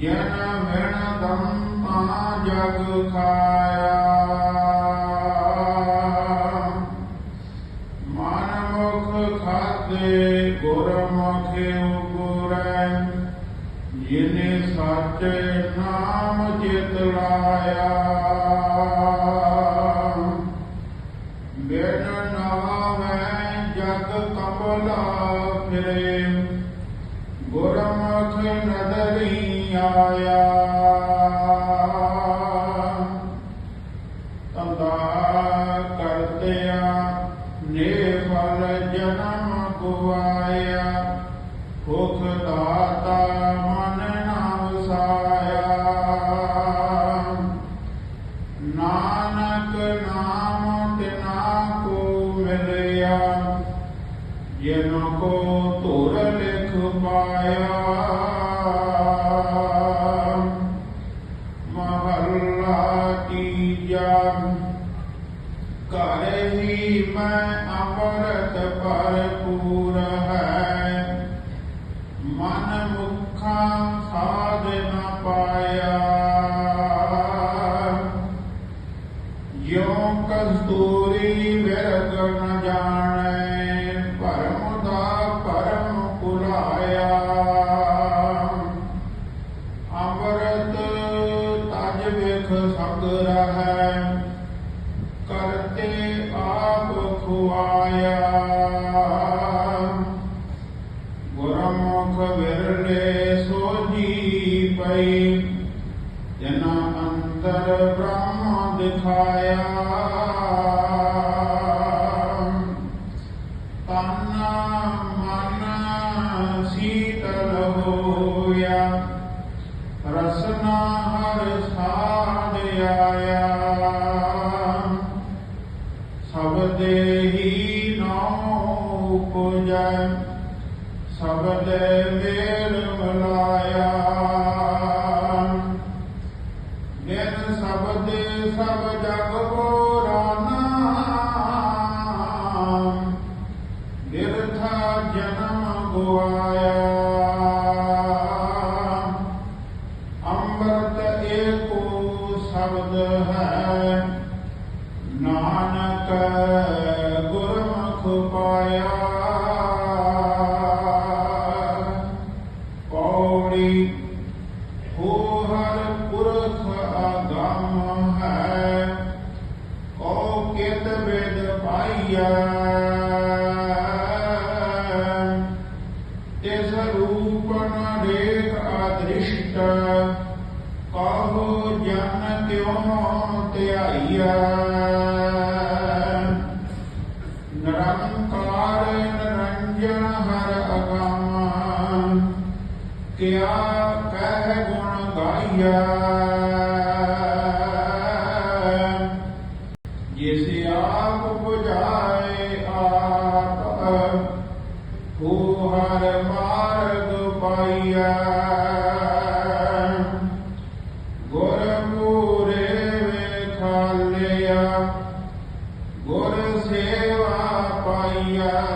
ਜਨ ਵਿਣ ਦੰਤਾ ਜਗ ਖਾਇਆ। ਨਾਮੈ ਜਗ ਕਮਲਾ ਫਿਰੇ ਗੁਰਮੁਖ ਨਦਰੀ ਆਇਆ। ਤੰਦਾ ਕਰਤਿਆ ਨੇ ਫਲ ਜਨਮ ਗੁਆਇਆ। ਭੁਖ ਦਾਤਾ ਮਨ ਖੁਆਇਆ ਗੁਰਮੁਖ ਵਿਰਲੇ ਸੋਜੀ ਪਈ ਜਨਾ ਅੰਤਰ ਬ੍ਰਹਮ ਦਿਖਾਇਆ ਸਬਦੇ ਨਾਉ ਪੁਜੈ ਸਬਦੇ ਮੇਲ ਮਲਾਇਆ ਨਿਰ ਸਬਦੇ ਸਭ ਜਗ ਹੋਰਾਨਾ ਬਿਰਥਾ ਜਨਮ ਗੁਆਇਆ। ਅੰਮ੍ਰਿਤ ਏਕੋ ਸ਼ਬਦ ਹੈ, ਨਾਨਕ ਗੁਰਮੁਖ ਪਾਇਆ ਪੌੜੀ ਹੋ ਹਰ ਪੁਰਖ ਆਗਮ ਹੈ ਕੋ ਕਿਤ ਵੇਦ ਪਾਈਆ ਤਿਸ ਰੂਪ ਨ ਦੇਖ ਅਦ੍ਰਿਸ਼ਟ ਕਹੋ ਜਨ ਕਿਉ ਧਿਆਈਆ ایام یہ سیام بجائے آپ ہو ہر مارد پائیا گور پورے میں کھا لیا گور سیوا پائیا